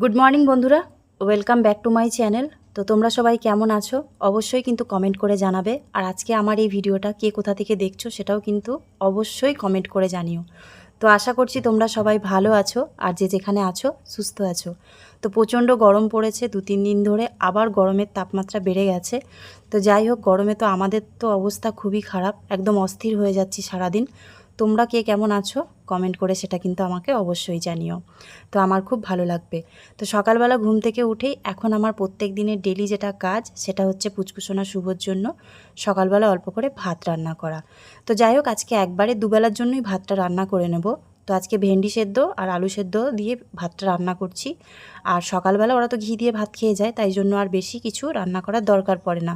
Good morning বন্ধুরা। Welcome back to my channel তো তোমরা সবাই কেমন আছো? অবশ্যই কিন্তু কমেন্ট করে জানাবে। আর আজকে আমার এই ভিডিওটা কে কোথা থেকে দেখছ সেটাও কিন্তু অবশ্যই কমেন্ট করে জানিও। তো আশা করছি তোমরা সবাই ভালো আছো আর যে যেখানে আছো, সুস্থ আছো। তো প্রচণ্ড গরম পড়েছে, দু তিন দিন ধরে আবার গরমের তাপমাত্রা বেড়ে গেছে। তো যাই হোক, গরমে তো আমাদের তো অবস্থা খুবই খারাপ, একদম অস্থির হয়ে যাচ্ছি সারাদিন। তোমরা কে কেমন আছো? কমেন্ট করে সেটা কিন্তু আমাকে অবশ্যই জানিও। তো আমার খুব ভালো লাগবে। তো সকালবেলা ঘুম থেকে উঠেই এখন আমার প্রত্যেক দিনের ডেলি যেটা কাজ, সেটা হচ্ছে পুচকুসোনা শুভর জন্য সকালবেলা অল্প করে ভাত রান্না করা। তো যাই হোক, আজকে একবারে দুবেলার জন্যই ভাতটা রান্না করে নেব। তো আজকে ভেন্ডি সেদ্ধ আর আলু সেদ্ধ দিয়ে ভাতটা রান্না করছি। আর সকালবেলা ওরা তো ঘি দিয়ে ভাত খেয়ে যায়, তাই জন্য আর বেশি কিছু রান্না করার দরকার পড়ে না।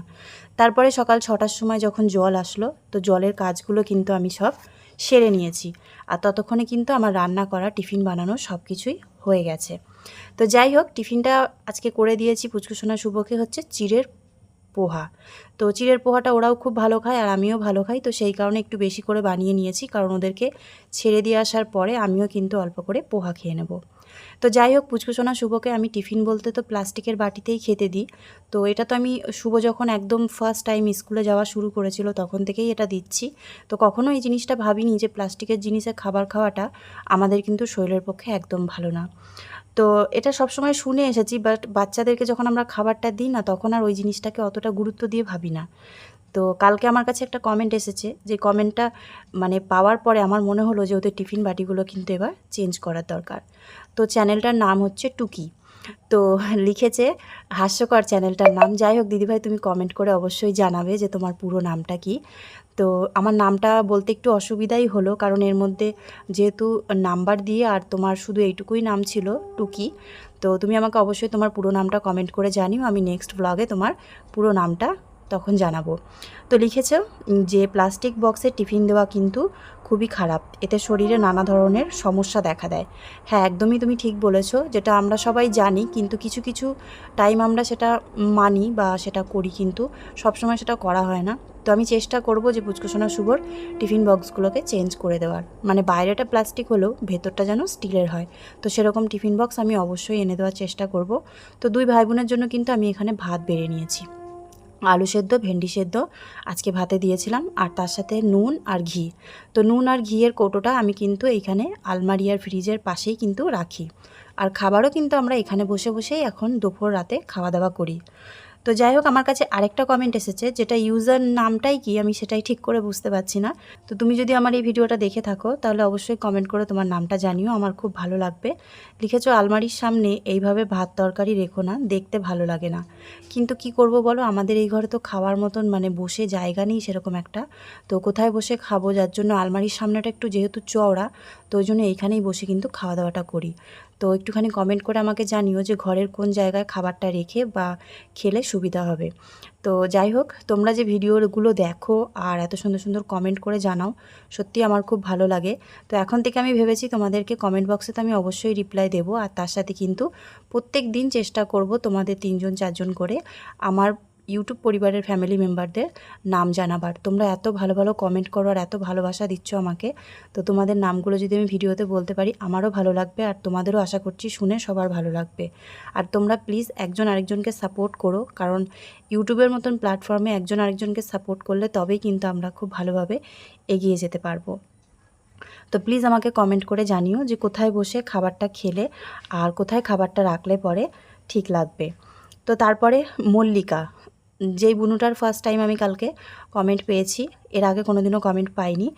তারপরে সকাল ছটার সময় যখন জল আসলো, তো জলের কাজগুলো কিন্তু আমি সব সেরে নিয়েছি। আর ততক্ষণে কিন্তু আমার রান্না করা, টিফিন বানানো সব কিছুই হয়ে গেছে। তো যাই হোক, টিফিনটা আজকে করে দিয়েছি। পুচকুসোনা শুভকে হচ্ছে চিড়ের পোহা। তো চিড়ের পোহাটা ওরাও খুব ভালো খায় আর আমিও ভালো খাই। তো সেই কারণে একটু বেশি করে বানিয়ে নিয়েছি। কারণ ওদেরকে ছেড়ে দিয়ে আসার পরে আমিও কিন্তু অল্প করে পোহা খেয়ে নেব। তো যাই হোক পুচকুসোনা শুভকে আমি টিফিন বলতে তো প্লাস্টিকের বাটিতেই খেতে দিই। তো এটা তো আমি, শুভ যখন একদম ফার্স্ট টাইম স্কুলে যাওয়া শুরু করেছিল, তখন থেকেই এটা দিচ্ছি। তো কখনো এই জিনিসটা ভাবিনি যে প্লাস্টিকের জিনিসে খাবার খাওয়াটা আমাদের কিন্তু শরীরের পক্ষে একদম ভালো না। তো এটা সবসময় শুনে এসেছি বাট বাচ্চাদেরকে যখন আমরা খাবারটা দিই না, তখন আর ওই জিনিসটাকে অতটা গুরুত্ব দিয়ে ভাবি না। তো কালকে আমার কাছে একটা কমেন্ট এসেছে যে কমেন্টটা মানে পাওয়ার পরে আমার মনে হলো যে ওদের টিফিন বাটিগুলো কিন্তু এবার চেঞ্জ করার দরকার। তো চ্যানেলটার নাম হচ্ছে টুকি। তো লিখেছে, হাস্যকর চ্যানেলটার নাম। যাই হোক, দিদিভাই, তুমি কমেন্ট করে অবশ্যই জানাবে যে তোমার পুরো নামটা কি। তো আমার নামটা বলতে একটু অসুবিধাই হলো, কারণ এর মধ্যে যেহেতু নাম্বার দিয়ে আর তোমার শুধু এইটুকুই নাম ছিল টুকি, তো তুমি আমাকে অবশ্যই তোমার পুরো নামটা কমেন্ট করে জানিও। আমি নেক্সট ব্লগে তোমার পুরো নামটা তখন জানাব। তো লিখেছে যে প্লাস্টিক বক্সে টিফিন দেওয়া কিন্তু খুবই খারাপ। এতে শরীরে নানা ধরনের সমস্যা দেখা দেয়। হ্যাঁ একদমই তুমি ঠিক বলেছ। যেটা আমরা সবাই জানি, কিন্তু কিছু কিছু টাইম আমরা সেটা মানি বা সেটা করি কিন্তু সবসময় সেটা করা হয় না। তো আমি চেষ্টা করব যে পুচকুসোনা শুভর টিফিন বক্সগুলোকে চেঞ্জ করে দেওয়ার। মানে বাইরেটা প্লাস্টিক হলেও ভেতরটা যেন স্টিলের হয়। তো সেরকম টিফিন বক্স আমি অবশ্যই এনে দেওয়ার চেষ্টা করব। তো দুই ভাই বোনের জন্য কিন্তু আমি এখানে ভাত বেড়ে নিয়েছি। আলু সেদ্ধ, ভেন্ডি সেদ্ধ আজকে ভাতে দিয়েছিলাম, আর তার সাথে নুন আর ঘি। তো নুন আর ঘিয়ের কৌটোটা আমি কিন্তু এইখানে আলমারি আর ফ্রিজের পাশেই কিন্তু রাখি। আর খাবারও কিন্তু আমরা এখানে বসে বসেই এখন দুপুর রাতে খাওয়া দাওয়া করি। তো যাই হোক, আমার কাছে আরেকটা কমেন্ট এসেছে, যেটা ইউজার নামটাই কি আমি সেটাই ঠিক করে বুঝতে পারছি না। তো তুমি যদি আমার এই ভিডিওটা দেখে থাকো, তাহলে অবশ্যই কমেন্ট করে তোমার নামটা জানিও, আমার খুব ভালো লাগবে। লিখেছো, আলমারির সামনে এইভাবে ভাত তরকারি রেখো না, দেখতে ভালো লাগে না। কিন্তু কি করব বলো, আমাদের এই ঘরে তো খাওয়ার মতন মানে বসে জায়গা নেই সেরকম একটা। তো কোথায় বসে খাব, যার জন্য আলমারির সামনেটা একটু যেহেতু চওড়া, তো ওই জন্য এইখানেই বসে কিন্তু খাওয়া দাওয়াটা করি। তো একটুখানি কমেন্ট করে আমাকে জানিও যে ঘরের কোন জায়গায় খাবারটা রেখে বা খেলে সুবিধা হবে। তো যাই হোক, তোমরা যে ভিডিওগুলো দেখো আর এত সুন্দর সুন্দর কমেন্ট করে জানাও, সত্যি আমার খুব ভালো লাগে। তো এখন থেকে আমি ভেবেছি তোমাদেরকে কমেন্ট বক্সে তো আমি অবশ্যই রিপ্লাই দেবো। আর তার সাথে কিন্তু প্রত্যেক দিন চেষ্টা করব তোমাদের তিনজন, চারজন করে আমার ইউটিউব পরিবারের ফ্যামিলি মেম্বারদের নাম জানাবার। তোমরা এত ভালো ভালো কমেন্ট করো আর এত ভালোবাসা দিচ্ছ আমাকে। তো তোমাদের নামগুলো যদি আমি ভিডিওতে বলতে পারি, আমারও ভালো লাগবে আর তোমাদেরও আশা করছি শুনে সবার ভালো লাগবে। আর তোমরা প্লিজ একজন আরেকজনকে সাপোর্ট করো, কারণ ইউটিউবের মতন প্ল্যাটফর্মে একজন আরেকজনকে সাপোর্ট করলে তবেই কিন্তু আমরা খুব ভালোভাবে এগিয়ে যেতে পারব। তো প্লিজ আমাকে কমেন্ট করে জানিও যে কোথায় বসে খাবারটা খেলে আর কোথায় খাবারটা রাখলে পরে ঠিক লাগবে। তো তারপরে মল্লিকা যেই বুনুটার ফার্স্ট টাইম আমি কালকে কমেন্ট পেয়েছি, এর আগে কোনো দিনও কমেন্ট পাইনি।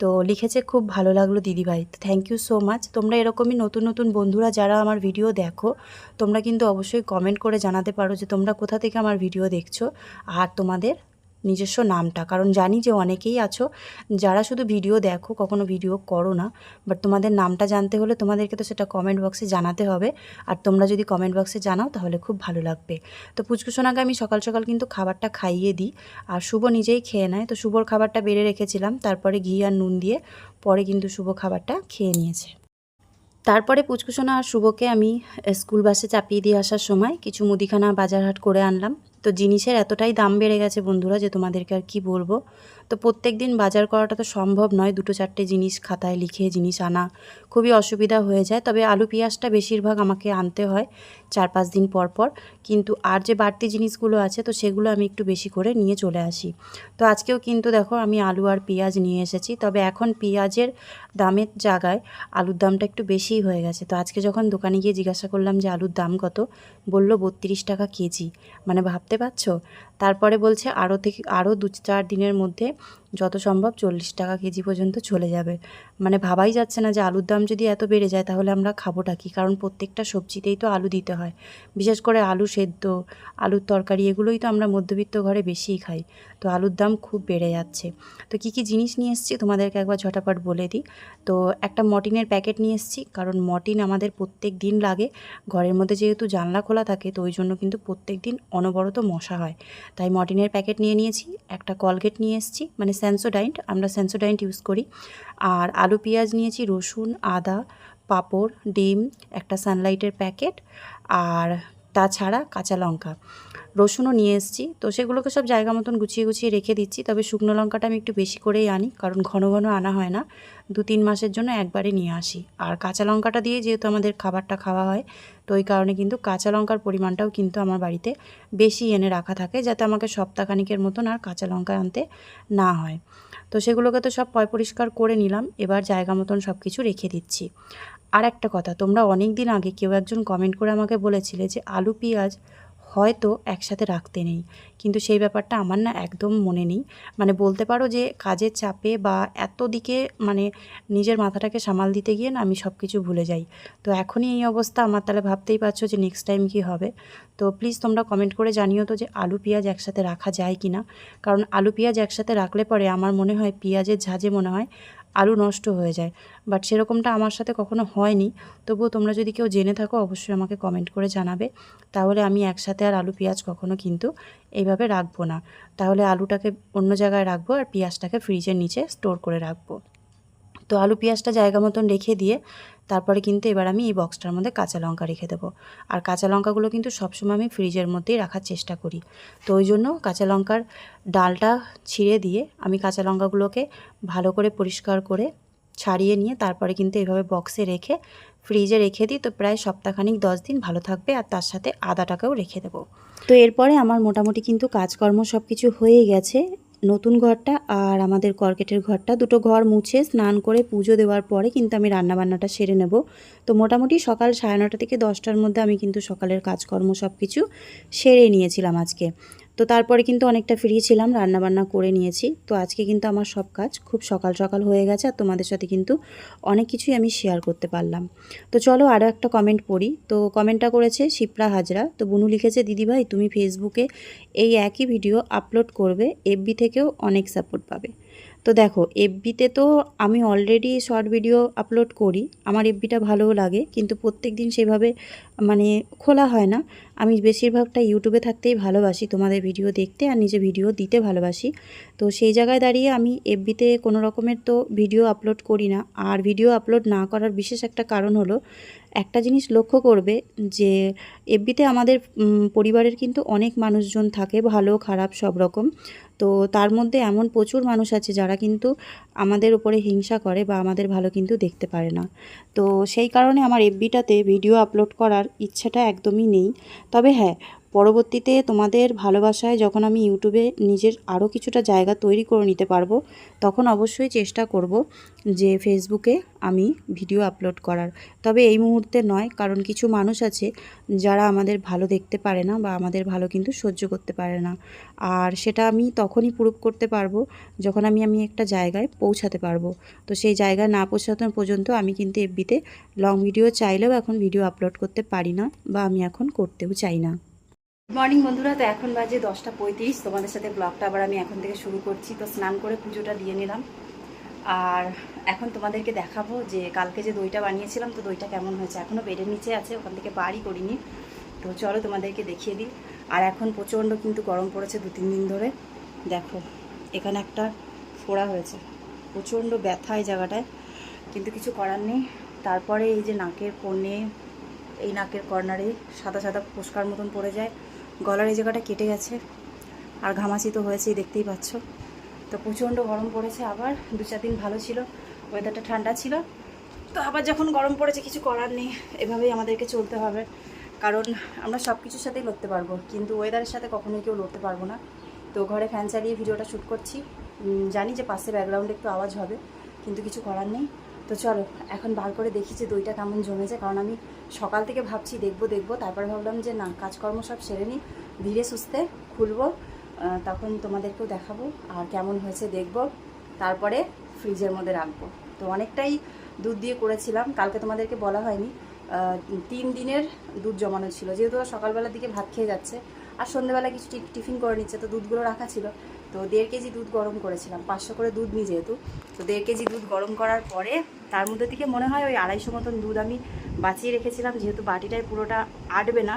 তো লিখেছে, খুব ভালো লাগল দিদিভাই। থ্যাংক ইউ সো মাচ তোমরা এরকমই নতুন নতুন বন্ধুরা যারা আমার ভিডিও দেখো, তোমরা কিন্তু অবশ্যই কমেন্ট করে জানাতে পারো যে তোমরা কোথা থেকে আমার ভিডিও দেখছ। আর তোমাদের নিজস্ব নামটা। কারণ জানি যে অনেকেই আছো যারা শুধু ভিডিও দেখো, কখনো ভিডিও করো না। বাট তোমাদের নামটা জানতে হলে তোমাদেরকে তো সেটা কমেন্ট বক্সে জানাতে হবে। আর তোমরা যদি কমেন্ট বক্সে জানাও তাহলে খুব ভালো লাগবে। তো পুচকুসোনাকে আমি সকাল সকাল কিন্তু খাবারটা খাইয়ে দিই। আর শুভ নিজেই খেয়ে নেয়। তো শুভর খাবারটা বেড়ে রেখেছিলাম। তারপরে ঘি আর নুন দিয়ে পরে কিন্তু শুভ খাবারটা খেয়ে নিয়েছে। তারপরে পুচকুসোনা আর শুভকে আমি স্কুল বাসে চাপিয়ে দিয়ে আসার সময় কিছু মুদিখানা বাজারহাট করে আনলাম। তো জিনিসের এতটাই দাম বেড়ে গেছে বন্ধুরা যে তোমাদেরকে আর কি বলব। তো প্রত্যেক দিন বাজার করাটা তো সম্ভব নয়, দুটো চারটে জিনিস খাতায় লিখে জিনিস আনা খুবই অসুবিধা হয়ে যায়। তবে আলু পেঁয়াজটা বেশিরভাগ আমাকে আনতে হয় চার পাঁচ দিন পর পর। কিন্তু আর যে বাড়তি জিনিসগুলো আছে তো সেগুলো আমি একটু বেশি করে নিয়ে চলে আসি। তো আজকেও কিন্তু দেখো আমি আলু আর পেঁয়াজ নিয়ে এসেছি। তবে এখন পেঁয়াজের দামের জায়গায় আলুর দামটা একটু বেশিই হয়ে গেছে। তো আজকে যখন দোকানে গিয়ে জিজ্ঞাসা করলাম যে আলুর দাম কত বলল বত্রিশ টাকা কেজি। মানে ভাবতে পারছ? তারপরে বলছে আরও থেকে, আরও দু চার দিনের মধ্যে যত সম্ভব চল্লিশ টাকা কেজি পর্যন্ত চলে যাবে। মানে ভাবাই যাচ্ছে না যে আলুর দাম যদি এত বেড়ে যায় তাহলে আমরা খাবোটা কি? কারণ প্রত্যেকটা সবজিতেই তো আলু দিতে হয়। বিশেষ করে আলু সেদ্ধ, আলুর তরকারি এগুলোই তো আমরা মধ্যবিত্ত ঘরে বেশিই খাই। তো আলুর দাম খুব বেড়ে যাচ্ছে। তো কী কী জিনিস নিয়ে এসেছি তোমাদেরকে একবার ঝটাপট বলে দিই। তো একটা মটিনের প্যাকেট নিয়ে এসেছি, কারণ মটিন আমাদের প্রত্যেক দিন লাগে। ঘরের মধ্যে যেহেতু জানলা খোলা থাকে তো ওই জন্য কিন্তু প্রত্যেক দিন অনবরত মশা হয়। তাই মর্টিনের প্যাকেট নিয়ে নিয়েছি, একটা কলগেট নিয়ে এসেছি মানে স্যান্সোডাইন্ট আমরা স্যান্সোডাইন্ট ইউজ করি। আর আলু পেঁয়াজ নিয়েছি, রসুন, আদা, পাপড়, ডিম, একটা সানলাইটের প্যাকেট। আর তাছাড়া কাঁচা লঙ্কা। রসুনও নিয়ে এসেছি। তো সেগুলোকে সব জায়গা মতন গুছিয়ে গুছিয়ে রেখে দিচ্ছি। তবে শুকনো লঙ্কাটা আমি একটু বেশি করেই আনি, কারণ ঘন ঘন আনা হয় না। দু তিন মাসের জন্য একবারে নিয়ে আসি। আর কাঁচা লঙ্কাটা দিয়ে যেহেতু আমাদের খাবারটা খাওয়া হয়, তো ওই কারণে কিন্তু কাঁচা লঙ্কার পরিমাণটাও কিন্তু আমার বাড়িতে বেশি এনে রাখা থাকে, যাতে আমাকে সপ্তাহখানিকের মতন আর কাঁচা লঙ্কা আনতে না হয়। তো সেগুলোকে তো সব পয় পরিষ্কার করে নিলাম। এবার জায়গা মতন সব কিছু রেখে দিচ্ছি। আর একটা কথা, তোমরা অনেক দিন আগে কেউ একজন কমেন্ট করে আমাকে বলেছিলে যে আলু, পেঁয়াজ হয়তো একসাথে রাখতে নেই। কিন্তু সেই ব্যাপারটা আমার না একদম মনে নেই। মানে বলতে পারো যে কাজের চাপে বা এত দিকে মানে নিজের মাথাটাকে সামাল দিতে গিয়ে না আমি সব কিছু ভুলে যাই। তো এখনই এই অবস্থা, আমার তাহলে ভাবতেই পারছ যে নেক্সট টাইম কী হবে। তো প্লিজ তোমরা কমেন্ট করে জানিও তো যে আলু, পেঁয়াজ একসাথে রাখা যায় কি না কারণ আলু, পেঁয়াজ একসাথে রাখলে পরে আমার মনে হয় পেঁয়াজের ঝাঁজে মনে হয় আলু নষ্ট হয়ে যায়। বাট সেরকমটা আমার সাথে কখনো হয়নি। তবুও তোমরা যদি কেউ জেনে থাকো, অবশ্যই আমাকে কমেন্ট করে জানাবে। তাহলে আমি একসাথে আর আলু, পেঁয়াজ কখনো কিন্তু এইভাবে রাখব না। তাহলে আলুটাকে অন্য জায়গায় রাখব আর পেঁয়াজটাকে ফ্রিজের নিচে স্টোর করে রাখব। তো আলু, পেঁয়াজটা জায়গা মতন রেখে দিয়ে তারপরে কিন্তু এবার আমি এই বক্সটার মধ্যে কাঁচা লঙ্কা রেখে দেবো। আর কাঁচা লঙ্কাগুলো কিন্তু সবসময় আমি ফ্রিজের মধ্যেই রাখার চেষ্টা করি। তো ওই জন্য কাঁচা লঙ্কার ডালটা ছিঁড়ে দিয়ে আমি কাঁচা লঙ্কাগুলোকে ভালো করে পরিষ্কার করে ছাড়িয়ে নিয়ে তারপরে কিন্তু এইভাবে বক্সে রেখে ফ্রিজে রেখে দিই। তো প্রায় সপ্তাহখানিক দশ দিন ভালো থাকবে আর তার সাথে আদাটাকেও রেখে দেবো। তো এরপরে আমার মোটামুটি কিন্তু কাজকর্ম সব কিছু হয়ে গেছে। নতুন ঘরটা আর আমাদের কর্কেটের ঘরটা। দুটো ঘর মুছে স্নান করে পুজো দেওয়ার পরে কিন্তু আমি রান্নাবান্নাটা সেরে নেব। তো মোটামুটি সকাল সাড়ে নটা থেকে দশটার মধ্যে আমি কিন্তু সকালের কাজকর্ম সব কিছু সেরে নিয়েছিলাম আজকে। তো তারপরে কিন্তু অনেকটা ফ্রি ছিলাম, রান্নাবান্না করে নিয়েছি। তো আজকে কিন্তু আমার সব কাজ খুব সকাল সকাল হয়ে গেছে আর তোমাদের সাথে কিন্তু অনেক কিছুই আমি শেয়ার করতে পারলাম। তো চলো আরও একটা কমেন্ট পড়ি। তো কমেন্টটা করেছে শিপ্রা হাজরা। তো বুনু লিখেছে, দিদিভাই, তুমি ফেসবুকে এই একই ভিডিও আপলোড করবে এফবি থেকেও অনেক সাপোর্ট পাবে। তো দেখো এফবিতে তো আমি অলরেডি শর্ট ভিডিও আপলোড করি, আমার এফবিটা ভালোও লাগে, কিন্তু প্রত্যেক দিন সেভাবে মানে খোলা হয় না। আমি বেশিরভাগটা ইউটিউবে থাকতেই ভালোবাসি তোমাদের ভিডিও দেখতে আর নিজে ভিডিও দিতে ভালোবাসি। তো সেই জায়গায় দাঁড়িয়ে আমি এফবিতে কোনো রকমের তো ভিডিও আপলোড করি না। আর ভিডিও আপলোড না করার বিশেষ একটা কারণ হলো, একটা জিনিস লক্ষ্য করবে যে এফবিতে আমাদের পরিবারের কিন্তু অনেক মানুষজন থাকে, ভালো, খারাপ, সব রকম। তো তার মধ্যে এমন প্রচুর মানুষ আছে যারা কিন্তু আমাদের উপরে হিংসা করে বা আমাদের ভালো কিন্তু দেখতে পারে না। তো সেই কারণে আমার এফবিটাতে ভিডিও আপলোড করার ইচ্ছাটা একদমই নেই। তবে হ্যাঁ পরবর্তীতে তোমাদের ভালোবাসায় যখন আমি ইউটিউবে নিজের আরও কিছুটা জায়গা তৈরি করে নিতে পারব, তখন অবশ্যই চেষ্টা করব যে ফেসবুকে আমি ভিডিও আপলোড করার। তবে এই মুহূর্তে নয়, কারণ কিছু মানুষ আছে যারা আমাদের ভালো দেখতে পারে না বা আমাদের ভালো কিন্তু সহ্য করতে পারে না। আর সেটা আমি তখনই প্রুভ করতে পারব যখন আমি আমি একটা জায়গায় পৌঁছাতে পারব। তো সেই জায়গায় না পৌঁছানো পর্যন্ত আমি কিন্তু এফবিতে লং ভিডিও চাইলেও এখন ভিডিও আপলোড করতে পারি না বা আমি এখন করতেও চাই না। গুড মর্নিং বন্ধুরা, তো এখন বাজে দশটা পঁয়ত্রিশ। তোমাদের সাথে ব্লগটা আবার আমি এখন থেকে শুরু করছি। তো স্নান করে পুজোটা দিয়ে নিলাম। আর এখন তোমাদেরকে দেখাবো যে কালকে যে দইটা বানিয়েছিলাম, তো দইটা কেমন হয়েছে? এখনও বেডের নিচে আছে, ওখান থেকে বাড়ি করিনি। তো চলো তোমাদেরকে দেখিয়ে দিই। আর এখন প্রচণ্ড কিন্তু গরম পড়েছে দু তিন দিন ধরে। দেখো, এখানে একটা ফোড়া হয়েছে। প্রচণ্ড ব্যথা এই জায়গাটায়। কিন্তু কিছু করার নেই। তারপরে এই যে নাকের কোণে, এই নাকের কর্নারে সাদা সাদা পুষ্কার মতন পড়ে যায়। গলার এই জায়গাটা কেটে গেছে, আর ঘামাচি তো হয়েছেই, দেখতেই পাচ্ছ। তো প্রচণ্ড গরম পড়েছে, আবার দু চার দিন ভালো ছিল ওয়েদারটা ঠান্ডা ছিল। তো আবার যখন গরম পড়েছে, কিছু করার নেই, এভাবেই আমাদেরকে চলতে হবে। কারণ আমরা সব কিছুর সাথেই লড়তে পারব, কিন্তু ওয়েদারের সাথে কখনোই কেউ লড়তে পারব না। তো ঘরে ফ্যান চালিয়ে ভিডিওটা শ্যুট করছি। জানি যে পাশে ব্যাকগ্রাউন্ডে একটু আওয়াজ হবে, কিন্তু কিছু করার নেই। তো চলো, এখন বার করে দেখি যে দইটা কেমন জমেছে, কারণ আমি সকাল থেকে ভাবছি দেখব দেখব, তারপরে ভাবলাম যে না, কাজকর্ম সব সেরে নিই, ধীরে সুস্থে খুলবো তখন তোমাদেরকেও দেখাবো আর কেমন হয়েছে দেখব, তারপরে ফ্রিজের মধ্যে রাখব। তো অনেকটাই দুধ দিয়ে করেছিলাম, কালকে তোমাদেরকে বলা হয়নি তিন দিনের দুধ জমানো ছিল, যেহেতু সকালবেলার দিকে ভাত খেয়ে যাচ্ছে, আর সন্ধ্যেবেলা কিছু টিফিন করে নিচ্ছে, তো দুধগুলো রাখা ছিল তো দেড় কেজি দুধ গরম করেছিলাম, পাঁচশো করে দুধ নিই যেহেতু। তো দেড় কেজি দুধ গরম করার পরে তার মধ্যে থেকে মনে হয় ওই আড়াইশো মতন দুধ আমি বাঁচিয়ে রেখেছিলাম, যেহেতু বাটিটায় পুরোটা আটবে না।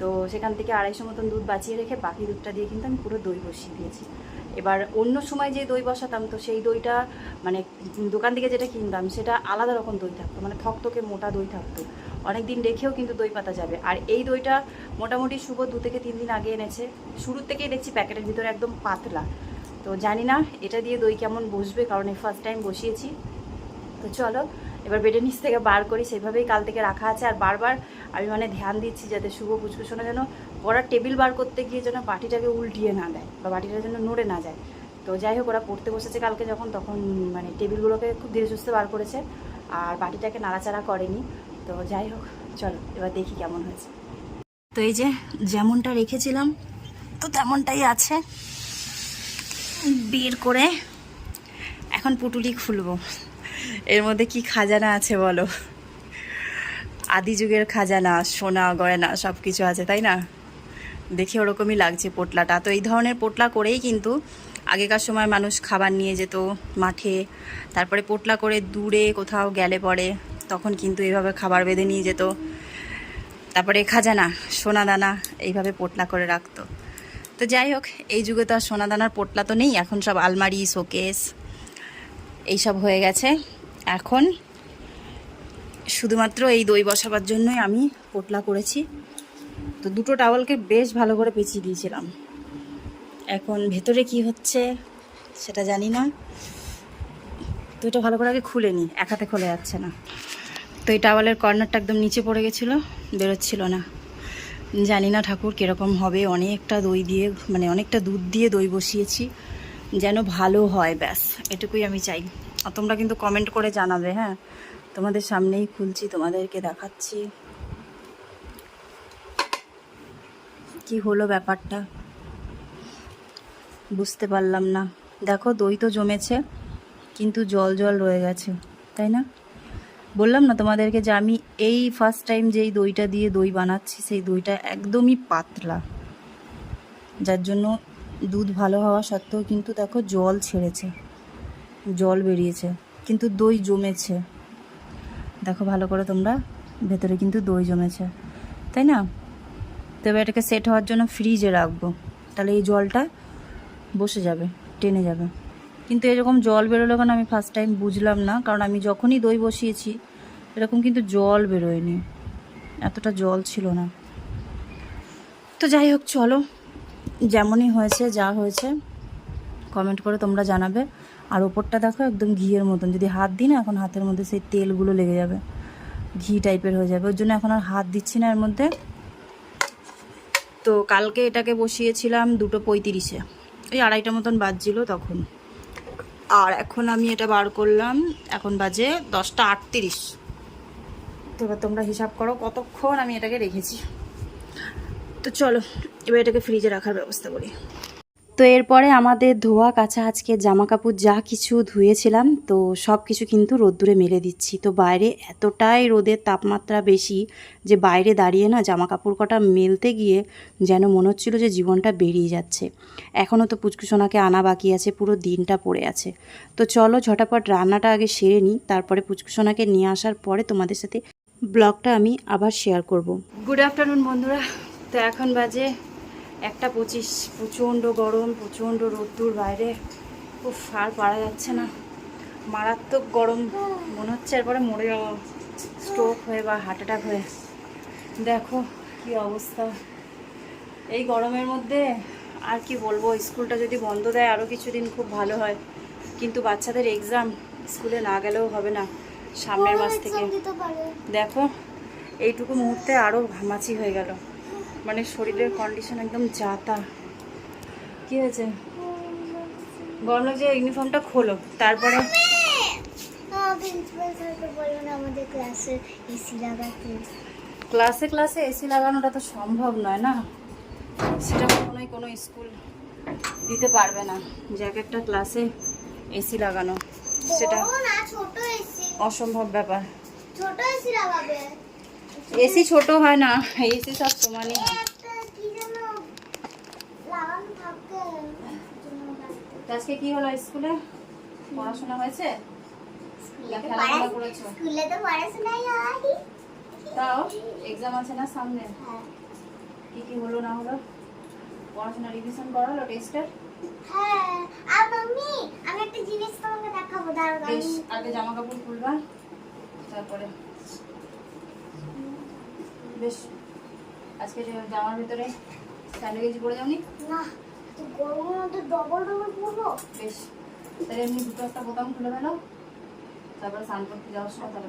তো সেখান থেকে আড়াইশো মতন দুধ বাঁচিয়ে রেখে বাকি দুধটা দিয়ে কিন্তু আমি পুরো দই বসিয়ে দিয়েছি। এবার অন্য সময় যে দই বসাতাম, তো সেই দইটা মানে দোকান থেকে যেটা কিনতাম, সেটা আলাদা রকম দই থাকতো মানে থকথকে মোটা দই থাকতো। অনেক দিন রেখেও কিন্তু দই পাতা যাবে। আর এই দইটা মোটামুটি শুভ দু থেকে তিন দিন আগে এনেছে। শুরুর থেকেই দেখছি প্যাকেটের ভিতরে একদম পাতলা। তো জানি না এটা দিয়ে দই কেমন বসবে, কারণ এই ফার্স্ট টাইম বসিয়েছি। তো চলো, এবার বেডের নিচ থেকে বার করি। সেভাবেই কাল থেকে রাখা আছে। আর বারবার আমি মানে ধ্যান দিচ্ছি যাতে শুভ পুচকুশোনা যেন ওরা টেবিল বার করতে গিয়ে যেন বাটিটাকে উল্টিয়ে না দেয় বা বাটিটা যেন নড়ে না যায়। তো যাই হোক, ওরা পড়তে বসেছে কালকে যখন, তখন মানে টেবিলগুলোকে খুব ধীরে সুস্থে বার করেছে। আর বাটিটাকে নাড়াচাড়া করেনি। তো যাই হোক, চলো, এবার দেখি কেমন হয়েছে। তো এই যে যেমনটা রেখেছিলাম, তো তেমনটাই আছে। বের করে এখন পুটুলি খুলবো। এর মধ্যে কি খাজানা আছে বলো? আদি যুগের খাজানা, সোনা, গয়না সব কিছু আছে, তাই না? দেখে ওরকমই লাগছে পোটলাটা। তো এই ধরনের পোটলা করেই কিন্তু আগেকার সময় মানুষ খাবার নিয়ে যেত মাঠে। তারপরে পোটলা করে দূরে কোথাও গেলে পরে তখন কিন্তু এইভাবে খাবার বেঁধে নিয়ে যেত। তারপরে খাজানা সোনা দানা এইভাবে পোটলা করে রাখতো। তো যাই হোক, এই যুগে তো আর সোনা দানার পোটলা তো নেই, এখন সব আলমারি, শোকেস এইসব হয়ে গেছে। এখন শুধুমাত্র এই দই বসাবার জন্যই আমি পোটলা করেছি। তো দুটো টাওয়ালকে বেশ ভালো করে পেঁচিয়ে দিয়েছিলাম। এখন ভেতরে কি হচ্ছে সেটা জানি না। তো এটা ভালো করে আগে খুলে নিই, এক হাতে খোলা যাচ্ছে না। তো এই টাওয়ালের কর্নারটা একদম নিচে পড়ে গেছিল, বেরোচ্ছিল না। জানি না ঠাকুর কীরকম হবে, অনেকটা দই দিয়ে মানে অনেকটা দুধ দিয়ে দই বসিয়েছি, যেন ভালো হয়, ব্যাস, এটুকুই আমি চাই। আর তোমরা কিন্তু কমেন্ট করে জানাবে হ্যাঁ? তোমাদের সামনেই খুলছি, তোমাদেরকে দেখাচ্ছি। কি হলো ব্যাপারটা? বুঝতে পারলাম না। দেখো, দই তো জমেছে, কিন্তু জল জল রয়ে গেছে, তাই না? বললাম না তোমাদেরকে যে আমি এই ফার্স্ট টাইম যেই দইটা দিয়ে দই বানাচ্ছি, সেই দইটা একদমই পাতলা। যার জন্য দুধ ভালো হওয়া সত্ত্বেও কিন্তু দেখো জল ছেড়েছে, জল বেরিয়েছে, কিন্তু দই জমেছে। দেখো ভালো করে তোমরা, ভেতরে কিন্তু দই জমেছে, তাই না? তো এবার এটাকে সেট হওয়ার জন্য ফ্রিজে রাখব, তাহলে এই জলটা বসে যাবে, টেনে যাবে। কিন্তু এরকম জল বেরোলো কেন আমি ফার্স্ট টাইম বুঝলাম না, কারণ আমি যখনই দই বসিয়েছি, এরকম কিন্তু জল বেরোয়নি। এতটা জল ছিল না। তো যাই হোক, চলো। যেমনই হয়েছে, যা হয়েছে কমেন্ট করে তোমরা জানাবে। আর ওপরটা দেখো, একদম ঘিয়ের মতন। যদি হাত দিই না, এখন হাতের মধ্যে সেই তেলগুলো লেগে যাবে। ঘি টাইপের হয়ে যাবে। ওর জন্য এখন আর হাত দিচ্ছি না এর মধ্যে। তো কালকে এটাকে বসিয়েছিলাম দুটো পঁয়ত্রিশে। ওই আড়াইটা মতন বাজছিল তখন। আর এখন আমি এটা বার করলাম, এখন বাজে দশটা আটত্রিশ। এবার তোমরা হিসাব করো কতক্ষণ আমি এটাকে রেখেছি। তো চলো, এবার এটাকে ফ্রিজে রাখার ব্যবস্থা করি। তো এরপরে আমাদের ধোয়া কাছা আজকে জামা কাপড় যা কিছু ধুয়েছিলাম, তো সব কিছু কিন্তু রোদ্দুরে মেলে দিচ্ছি। তো বাইরে এতটাই রোদের তাপমাত্রা বেশি যে বাইরে দাঁড়িয়ে না জামা কাপড় কটা মেলতে গিয়ে যেন মনে হচ্ছিল যে জীবনটা বেরিয়ে যাচ্ছে। এখনও তো পুচকুসোনাকে আনা বাকি আছে, পুরো দিনটা পড়ে আছে। তো চলো ঝটাপট রান্নাটা আগে সেরে নিই, তারপরে পুচকুসোনাকে নিয়ে আসার পরে তোমাদের সাথে ব্লগটা আমি আবার শেয়ার করব। গুড আফটারনুন বন্ধুরা। তো এখন বাজে একটা পঁচিশ প্রচণ্ড গরম প্রচণ্ড রোদ্দুর বাইরে। খুব আর পারা যাচ্ছে না। মারাত্মক গরম। মনে হচ্ছে এরপরে মরে যাব। স্ট্রোক হয়ে বা হার্ট অ্যাটাক হয়ে। দেখো কি অবস্থা। এই গরমের মধ্যে আর কি বলব স্কুলটা যদি বন্ধ দেয় আরও কিছুদিন খুব ভালো হয়। কিন্তু বাচ্চাদের এক্সাম স্কুলে না গেলেও হবে না সামনের মাস থেকে। দেখো এইটুকু মুহূর্তে আরও ঘামাচি হয়ে গেল। মানে শরীরের কন্ডিশন একদম যাতা। কি হয়েছে? গরম লাগছে ইউনিফর্মটা খোলো। তারপরে? ক্লাসে ক্লাসে ক্লাসে এসি লাগানোটা তো সম্ভব নয় না? সেটা কখনোই কোনো স্কুল দিতে পারবে না। যে এক একটা ক্লাসে এসি লাগানো। সেটা অসম্ভব ব্যাপার। ছোট এসি লাগাবে। এসি ছোট হয় না এসি সব সমানই হয়। আজকে কি হলো স্কুলে? পড়াশোনা হয়েছে? স্কুলে তো পড়াশোনাই হয় তাও এক্সাম আছে না সামনে? হ্যাঁ। কি কি হলো না হলো? পড়াশোনা রিভিশন করালো টেস্টের হ্যাঁ। আর মাম্মি আমি একটা জিনিস তোমাকে দেখাবো দাঁড়াও আগে জামা কাপড় খুলবা তারপরে বেশ আজকে জামার ভিতরে স্যান্ডউইচ পরে যাওনি? না তো গরমের মধ্যে ডবল ডবল পরবো? বেশ তাহলে এমনি দুটো একটা বোতাম খুলে ফেলো তারপরে স্নান করতে যাওয়ার সময় তাহলে।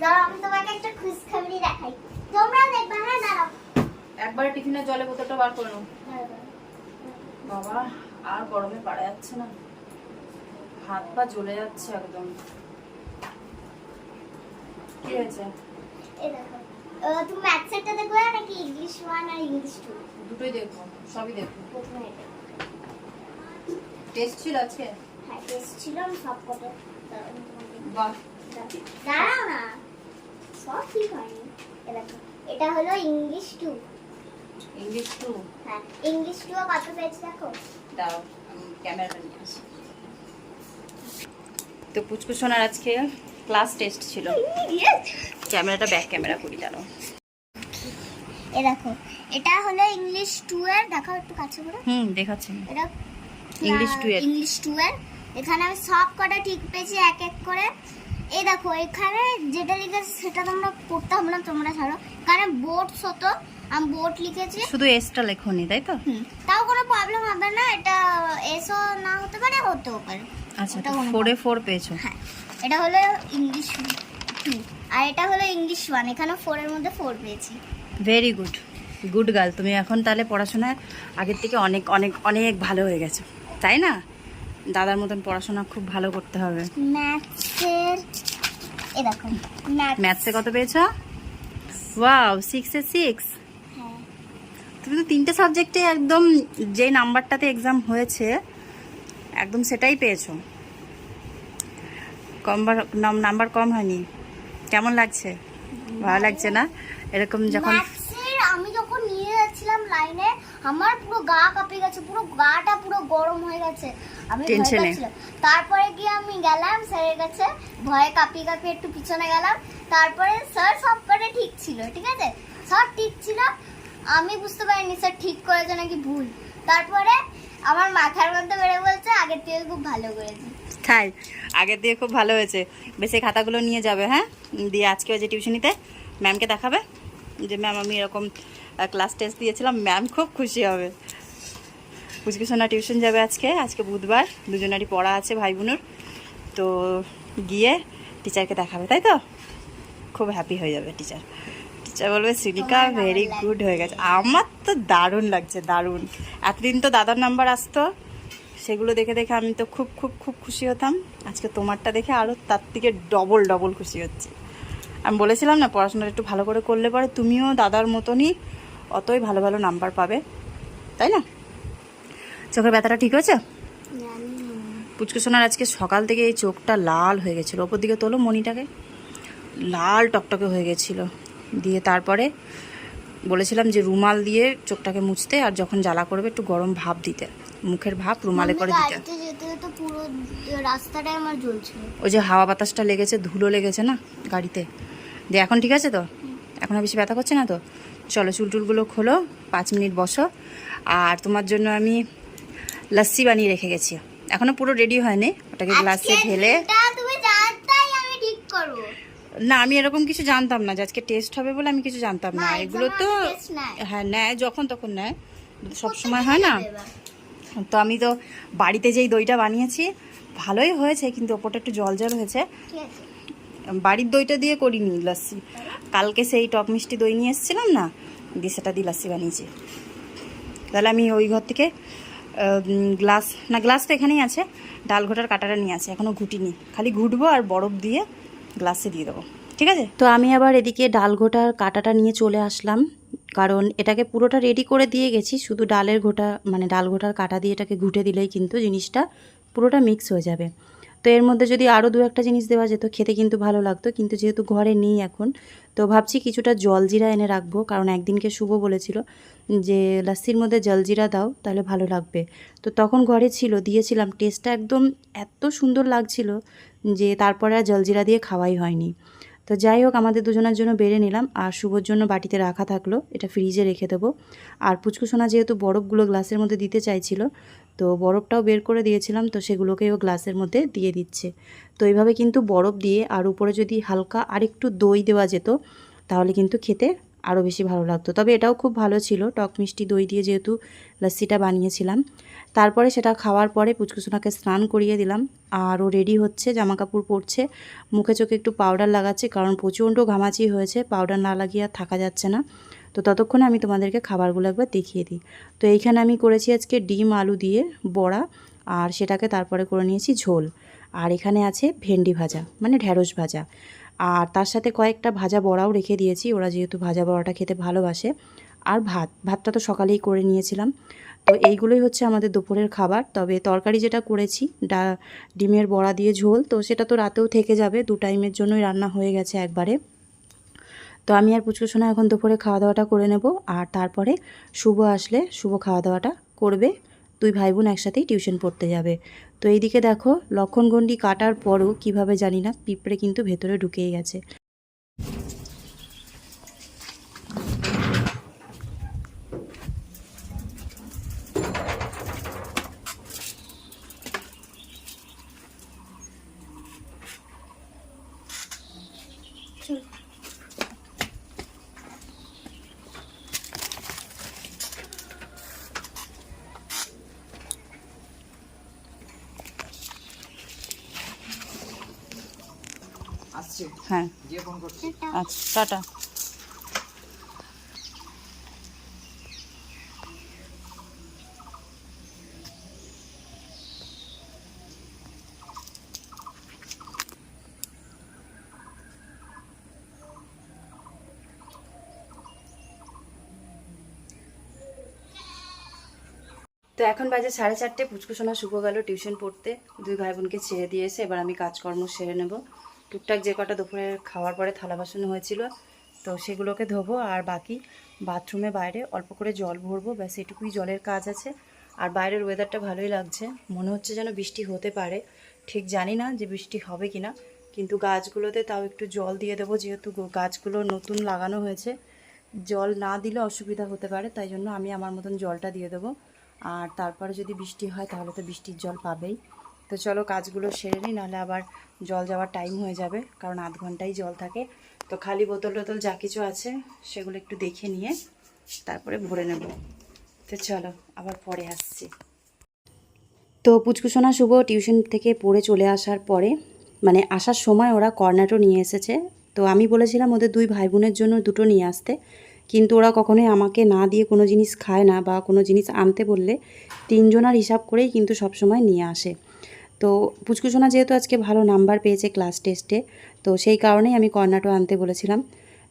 দাঁড়াও আমি তোমাকে একটা খুশখবরি দেখাই। তোমরা দেখবে হ্যাঁ দাঁড়াও। একবারে টিফিনের জলে বোতলটা বার করে নাও। বাবা আর গরমে পারা যাচ্ছে না। হাত পা জ্বলে যাচ্ছে একদম। কি হয়েছে? তুমি ম্যাথ সেটটা দেখবে নাকি ইংলিশ ওয়ান আর ইংলিশ টু দুটোই দেখব সবই দেখব। প্রথমে টেস্ট ছিল আজকে? হ্যাঁ টেস্ট ছিল আমি সব কটা বাহ। দাঁড়াও না। সব ঠিক হয়নি। দেখো এটা হলো ইংলিশ টু ইংলিশ টু হ্যাঁ ইংলিশ টু কত পেয়েছি দেখো? দাও আমি ক্যামেরাটা নিয়ে আসি। তো পুচকু সোনার আজকে ক্লাস টেস্ট ছিল। ক্যামেরাটা ব্যাক ক্যামেরা করি দাঁড়াও এ দেখো এটা হলো ইংলিশ টু এর দেখো একটু কাছে করে। হুম দেখাচ্ছি। এটা English two এর। ইংলিশ টু এর। এখানে আমি সব কটা ঠিক পেয়েছি এক এক করে। এই দেখো এখানে যেটা লিখেছে সেটা তোমরা পড়তে হবে না তোমরা ছাড়ো। কারণ বোর্ড হতো আমি বোর্ড লিখেছি। শুধু এসটা লেখনি তাই তো? তাও কোনো প্রবলেম হবে না এটা এসও না হতে পারে হতেও পারে। আচ্ছা ফোরে ফোর পেয়েছ। হ্যাঁ। এটা হলো ইংলিশ টু আর এটা হলো ইংলিশ ওয়ান এখানে ফোরের মধ্যে ফোর পেয়েছি। ভেরি গুড গুড গার্ল তুমি এখন তাহলে পড়াশোনায় আগের থেকে অনেক অনেক অনেক ভালো হয়ে গেছো। তাই না? দাদার মতন পড়াশোনা খুব ভালো করতে হবে। ম্যাথসের এ দেখো ম্যাথ ম্যাথসে কত পেয়েছ? ওয়াও সিক্সে সিক্স হ্যাঁ। তুমি তো তিনটে সাবজেক্টে একদম যে নাম্বারটাতে এক্সাম হয়েছে একদম সেটাই পেয়েছ। কমবার নাম্বার কম হয়নি। কেমন লাগছে? ভালো লাগছে না? এরকম যখন আমি যখন নিয়ে যাচ্ছিলাম লাইনে আমার পুরো গা কাঁপে গেছে পুরো গাটা পুরো গরম হয়ে গেছে। আমি টেনশনে। তারপরে গিয়ে আমি গেলাম স্যারের কাছে। ভয়ে কাঁপিয়ে কাঁপিয়ে একটু পিছনে গেলাম। তারপরে স্যার সব কটা ঠিক ছিল ঠিক আছে? সব ঠিক ছিল। আমি বুঝতে পারিনি স্যার ঠিক করেছে নাকি ভুল। তারপরে আমার মাথার মধ্যে বেড়ে বলছে আগের থেকে খুব ভালো করেছি তাই আগের দিয়ে খুব ভালো হয়েছে। বেশ এই খাতাগুলো নিয়ে যাবে হ্যাঁ? দিয়ে আজকেও যে টিউশনিতে ম্যামকে দেখাবে যে ম্যাম আমি এরকম ক্লাস টেস্ট দিয়েছিলাম ম্যাম খুব খুশি হবে। পুচকে সোনা টিউশন যাবে আজকে আজকে বুধবার দুজনারই পড়া আছে ভাই বোনের। তো গিয়ে টিচারকে দেখাবে তাই তো? খুব হ্যাপি হয়ে যাবে টিচার টিচার বলবে সিলিকা ভেরি গুড হয়ে গেছে। আমার তো দারুণ লাগছে দারুণ। এতদিন তো দাদার নাম্বার আসতো। সেগুলো দেখে দেখে আমি তো খুব খুব খুব খুশি হতাম। আজকে তোমারটা দেখে আরও তার থেকে ডবল ডবল খুশি হচ্ছে। আমি বলেছিলাম না পড়াশোনাটা একটু ভালো করে করলে পরে তুমিও দাদার মতনই অতই ভালো ভালো নাম্বার পাবে। তাই না? চোখের ব্যথাটা ঠিক হয়েছে? পুচকু সোনার আজকে সকাল থেকে এই চোখটা লাল হয়ে গেছিল। ওপর দিকে তোলো মনিটাকে লাল টকটকে হয়ে গেছিল। দিয়ে তারপরে বলেছিলাম যে রুমাল দিয়ে চোখটাকে মুছতে আর যখন জ্বালা করবে একটু গরম ভাপ দিতে মুখের ভাপ রুমালে করে দিতে। গাড়িতে যেতে যেতে পুরো রাস্তাটাই আমার জ্বলছিল ওই যে হাওয়া বাতাসটা লেগেছে ধুলো লেগেছে না গাড়িতে? দিয়ে এখন ঠিক আছে তো? এখন বেশি ব্যথা করছে না তো? চলো চুল টুলগুলো খোলো পাঁচ মিনিট বসো। আর তোমার জন্য আমি লস্যি বানিয়ে রেখে গেছি। এখনও পুরো রেডি হয়নি ওটাকে গ্লাসে ঢেলে দিনটা তুমি জানতাই আমি ঠিক করব। না আমি এরকম কিছু জানতাম না যে আজকে টেস্ট হবে বলে আমি কিছু জানতাম না। এগুলো তো। হ্যাঁ নেয় যখন তখন নেয়। সব সময় হয় না? তো আমি তো বাড়িতে যেই দইটা বানিয়েছি ভালোই হয়েছে কিন্তু ওপরটা একটু জল জল হয়েছে। বাড়ির দইটা দিয়ে করিনি লাস্সি কালকে সেই টক মিষ্টি দই নিয়ে এসেছিলাম না দিয়ে সেটা দিয়ে লাস্সি বানিয়েছি। তাহলে আমি ওই ঘর থেকে গ্লাস না গ্লাস তো এখানেই আছে। ডাল ঘোটার কাটাটা নিয়ে আছে এখনও ঘুটিনি। খালি ঘুটবো আর বরফ দিয়ে গ্লাসে দিয়ে দেবো। ঠিক আছে? তো আমি আবার এদিকে ডাল ঘোটার কাটাটা নিয়ে চলে আসলাম। কারণ এটাকে পুরোটা রেডি করে দিয়ে গেছি। শুধু ডালের ঘোটা মানে ডাল ঘোটার কাটা দিয়ে এটাকে ঘুটে দিলেই কিন্তু জিনিসটা পুরোটা মিক্স হয়ে যাবে। তো এর মধ্যে যদি আরও দু একটা জিনিস দেওয়া যেত, খেতে কিন্তু ভালো লাগতো। কিন্তু যেহেতু ঘরে নেই এখন, তো ভাবছি কিছুটা জলজিরা এনে রাখব। কারণ একদিনকে শুভ বলেছিল যে লাস্সির মধ্যে জলজিরা দাও, তাহলে ভালো লাগবে। তো তখন ঘরে ছিল, দিয়েছিলাম। টেস্টটা একদম এত সুন্দর লাগছিল যে তারপরে আর জলজিরা দিয়ে খাওয়াই হয়নি। তো যাই হোক, আমাদের দুজনের জন্য বেড়ে নিলাম। আর শুভর জন্য বাটিতে রাখা থাকল। এটা ফ্রিজে রেখে দেবো। আর পুচকু সোনা যেহেতু বরফগুলো গ্লাসের মধ্যে দিতে চাইছিল, তো বরফটাও বের করে দিয়েছিলাম, তো সেগুলোকেও গ্লাসের মধ্যে দিয়ে দিচ্ছে। তো এইভাবে কিন্তু বরফ দিয়ে আর উপরে যদি হালকা আরেকটু দই দেওয়া যেত, তাহলে কিন্তু খেতে আরও বেশি ভালো লাগতো। তবে এটাও খুব ভালো ছিল, টক মিষ্টি দই দিয়ে যেহেতু লস্যিটা বানিয়েছিলাম। তারপরে সেটা খাওয়ার পরে পুচকুসোনাকে স্নান করিয়ে দিলাম। আর ও রেডি হচ্ছে জামা কাপড় পরছে। মুখে চোখে একটু পাউডার লাগাচ্ছে, কারণ প্রচণ্ড ঘামাচি হয়েছে পাউডার না লাগিয়ে আর থাকা যাচ্ছে না। তো ততক্ষণে আমি তোমাদেরকে খাবারগুলো একবার দেখিয়ে দিই। তো এইখানে আমি করেছি আজকে ডিম, আলু দিয়ে বড়া, আর সেটাকে তারপরে করে নিয়েছি ঝোল। আর এখানে আছে ভেন্ডি ভাজা মানে ঢ্যাঁড়স ভাজা। আর তার সাথে কয়েকটা ভাজা বড়াও রেখে দিয়েছি। ওরা যেহেতু ভাজা বড়াটা খেতে ভালোবাসে। আর ভাত, ভাতটা তো সকালেই করে নিয়েছিলাম। তো এইগুলোই হচ্ছে আমাদের দুপুরের খাবার। তবে তরকারি যেটা করেছি, ডা, ডিমের বড়া দিয়ে ঝোল, তো সেটা তো রাতেও থেকে যাবে। দু টাইমের জন্যই রান্না হয়ে গেছে একবারে। তো আমি আর পুচকু সোনা এখন দুপুরে খাওয়া দাওয়াটা করে নেব। আর তারপরে শুভ আসলে শুভ খাওয়া দাওয়াটা করবে। দুই ভাই বোন একসাথেই টিউশন পড়তে যাবে। তো এইদিকে দেখো লক্ষণগণ্ডি কাটার পরও কীভাবে জানি না পিঁপড়ে কিন্তু ভেতরে ঢুকেই গেছে আসছে হ্যাঁ যে ফোন করছে আচ্ছা টাটা। তো এখন বাজে সাড়ে চারটে, পুচকু সোনা শুভ গেল টিউশন পড়তে। দুই ভাই বোনকে ছেড়ে দিয়ে এসে এবার আমি কাজকর্ম সেরে নেব। টুকটাক যে কটা দুপুরে খাওয়ার পরে থালা বাসন হয়েছিল, তো সেগুলোকে ধোবো। আর বাকি বাথরুমে বাইরে অল্প করে জল ভরবো। ব্যাস, এটুকুই জলের কাজ আছে। আর বাইরের ওয়েদারটা ভালোই লাগছে। মনে হচ্ছে যেন বৃষ্টি হতে পারে। ঠিক জানি না যে বৃষ্টি হবে কি না কিন্তু গাছগুলোতে তাও একটু জল দিয়ে দেবো, যেহেতু গাছগুলো নতুন লাগানো হয়েছে। জল না দিলে অসুবিধা হতে পারে, তাই জন্য আমি আমার মতন জলটা দিয়ে দেবো। আর তারপরে যদি বৃষ্টি হয়, তাহলে তো বৃষ্টির জল পাবেই। তো চলো কাজগুলো সেরে নিই, নাহলে আবার জল যাওয়ার টাইম হয়ে যাবে, কারণ আধ ঘন্টাই জল থাকে। তো খালি বোতল টোতল যা কিছু আছে, সেগুলো একটু দেখে নিয়ে তারপরে ভরে নেব। তো চলো, আবার পরে আসছি। তো পুচকুসোনা শুভ টিউশন থেকে পড়ে চলে আসার পরে মানে আসার সময় ওরা কর্নাটো নিয়ে এসেছে। তো আমি বলেছিলাম ওদের দুই ভাই বোনের জন্য দুটো নিয়ে আসতে, কিন্তু ওরা কখনোই আমাকে না দিয়ে কোনো জিনিস খায় না বা কোনো জিনিস আনতে বললে তিনজনার হিসাব করেই কিন্তু সবসময় নিয়ে আসে। তো পুচকুসোনা যেহেতু আজকে ভালো নাম্বার পেয়েছে ক্লাস টেস্টে তো সেই কারণেই আমি কর্নাটো আনতে বলেছিলাম।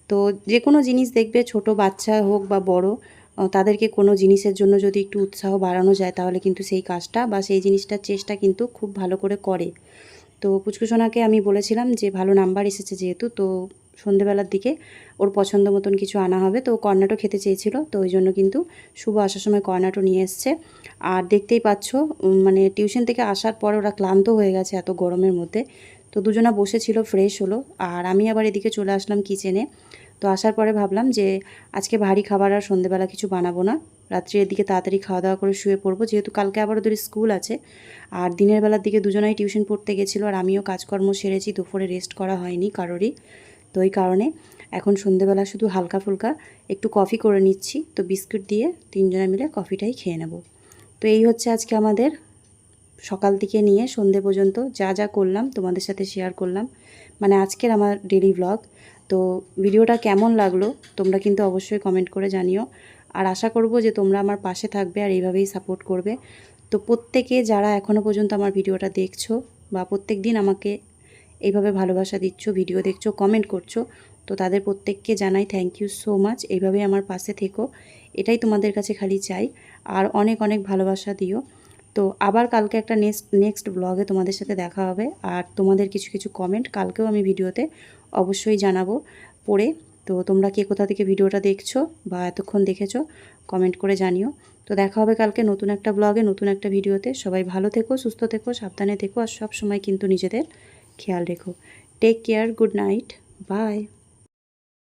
তো যে কোনো জিনিস দেখবে, ছোট বাচ্চা হোক বা বড় তাদেরকে কোনো জিনিসের জন্য যদি একটু উৎসাহ বাড়ানো যায়, তাহলে কিন্তু সেই কাজটা বা সেই জিনিসটার চেষ্টা কিন্তু খুব ভালো করে করে। তো পুচকুসোনাকে আমি বলেছিলাম যে ভালো নাম্বার এসেছে যেহেতু, তো সন্ধেবেলার দিকে ওর পছন্দ মতন কিছু আনা হবে। তো কর্নাটো খেতে চেয়েছিল, তো ওই জন্য কিন্তু শুভ আসার সময় কর্নাটো নিয়ে এসছে। আর দেখতেই পাচ্ছ মানে টিউশন থেকে আসার পর ওরা ক্লান্ত হয়ে গেছে এত গরমের মধ্যে। তো দুজনা বসেছিল, ফ্রেশ হলো। আর আমি আবার এদিকে চলে আসলাম কিচেনে। তো আসার পরে ভাবলাম যে, আজকে ভারী খাবার আর সন্ধেবেলা কিছু বানাবো না। রাত্রির দিকে তাড়াতাড়ি খাওয়া দাওয়া করে শুয়ে পড়ব। যেহেতু কালকে আবার ওদের স্কুল আছে, আর দিনের বেলার দিকে দুজনাই টিউশন পড়তে গেছিল, আর আমিও কাজকর্ম সেরেছি, দুপুরে রেস্ট করা হয়নি কারোরই। তো ওই কারণে এখন সন্ধেবেলা শুধু হালকা ফুলকা একটু কফি করে নিচ্ছি। তো বিস্কুট দিয়ে তিনজনে মিলে কফিটাই খেয়ে নেব। তো এই হচ্ছে আজকে আমাদের সকাল থেকে নিয়ে সন্ধে পর্যন্ত যা যা করলাম তোমাদের সাথে শেয়ার করলাম। মানে আজকের আমার ডেলি ব্লগ তো ভিডিওটা কেমন লাগল তোমরা কিন্তু অবশ্যই কমেন্ট করে জানিও। আর আশা করব যে তোমরা আমার পাশে থাকবে আর এইভাবেই সাপোর্ট করবে। তো প্রত্যেকে যারা এখনও পর্যন্ত আমার ভিডিওটা দেখছ বা প্রত্যেক দিন আমাকে এইভাবে ভালোবাসা দিচ্ছ, ভিডিও দেখছ কমেন্ট করছ, তো তাদের প্রত্যেককে জানাই থ্যাংক ইউ সো মাচ এইভাবে আমার পাশে থেকো, এটাই তোমাদের কাছে খালি চাই। আর অনেক অনেক ভালোবাসা দিও। তো আবার কালকে একটা নেক্সট নেক্সট ব্লগে তোমাদের সাথে দেখা হবে। আর তোমাদের কিছু কিছু কমেন্ট কালকেও আমি ভিডিওতে অবশ্যই জানাব পড়ে। তো তোমরা কে কোথা থেকে ভিডিওটা দেখছ বা এতক্ষণ দেখেছ কমেন্ট করে জানিও। তো দেখা হবে কালকে নতুন একটা ব্লগে নতুন একটা ভিডিওতে। সবাই ভালো থেকো, সুস্থ থেকো, সাবধানে থেকো। আর সব সময় কিন্তু নিজেদের খেয়াল রেখো take care good night bye